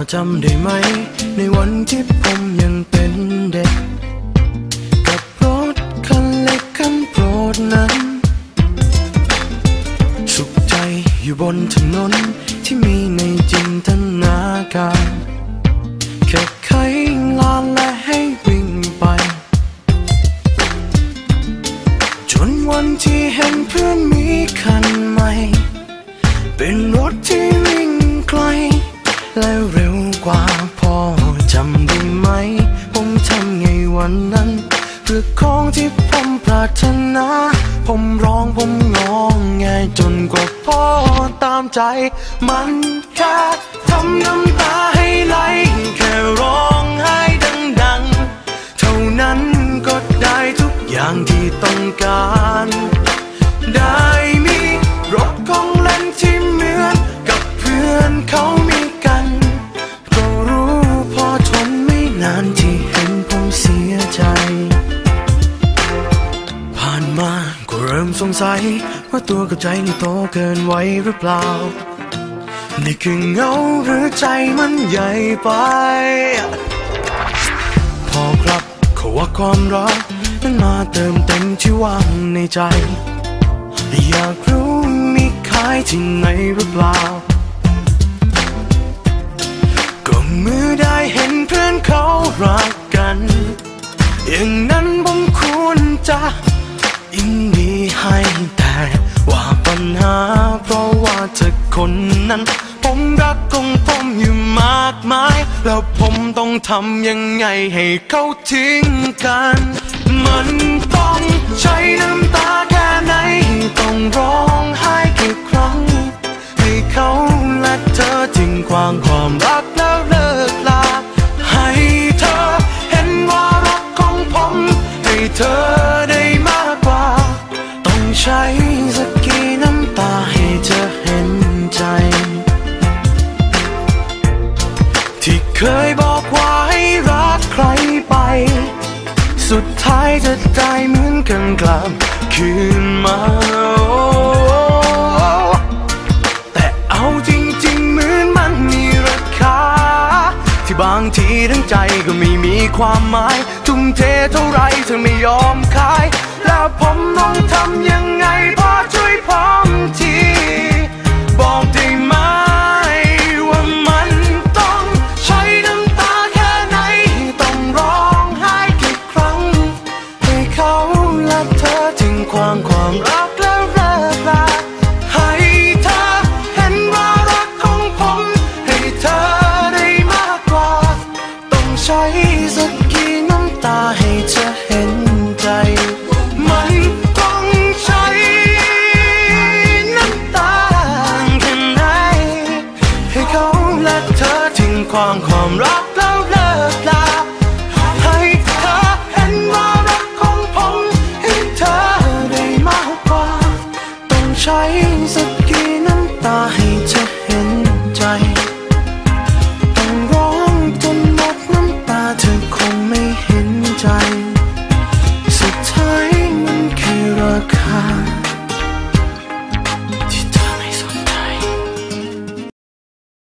อจำได้ไหม ในวันที่ผมยังเป็นเด็ก กับรถคันเล็กคันโปรดนั้น สุขใจอยู่บนถนนที่มีในจินตนาการแค่ไขลานและให้วิ่งไป จนวันที่เห็นเพื่อนมีคันใหม่ เป็นรถที่วิ่งไกล และเร็วกว่าพอจำได้ไหม ผมทำไงวันนั้นเพื่อของที่ผมปรารถนา ผมร้องผมงองแงจนกว่าพ่อตามใจ มันแค่ทำน้ำตาให้ไหลแค่ร้องไห้ดังๆ เท่านั้นก็ได้ทุกอย่างที่ต้องการานมาก็เริ่มสงสัย ว่าตัวกับใจนี่โตเกินไว้หรือเปล่า นี่คือเงาหรือใจมันใหญ่ไป พอครับเขาว่าความรักนั้นมาเติมเต็มที่ว่างในใจ อยากรู้มีขายที่ไหนหรือเปล่า ก็เมื่อได้เห็นเพื่อนเขารักกัน อย่างนั้นผมควรจะ ยินดีให้แต่ว่าปัญหา เพราะว่าเธอคนนั้น ผมรักของผมอยู่มากมาย แล้วผมต้องทำยังไงให้เขาทิ้งกัน มันต้องใช้น้ำตาแค่ไหน ต้องร้องไห้กี่ครั้ง ให้เขาและเธอทิ้งความความรักแล้วเลิกลาให้เธอเห็นว่ารักของผม ให้เธอ สุดท้ายจะได้เหมือนกันกลับคืนมาแต่เอาจริงๆเหมือนมันมีราคา ที่บางทีทั้งใจก็ไม่มีความหมาย ทุ่มเทเท่าไรเธอไม่ยอมขาย แล้วผมต้องทำยังไงพอช่วยผมทีบอ ความความรักแล้วเลิกลาให้เธอเห็นว่ารักของผมให้เธอได้มากกว่า ต้องใช้สักกี่น้ำตาให้เธอเห็นใจ ต้องร้องจนหมดน้ำตาเธอคงไม่เห็นใจ สุดท้ายมันคือราคา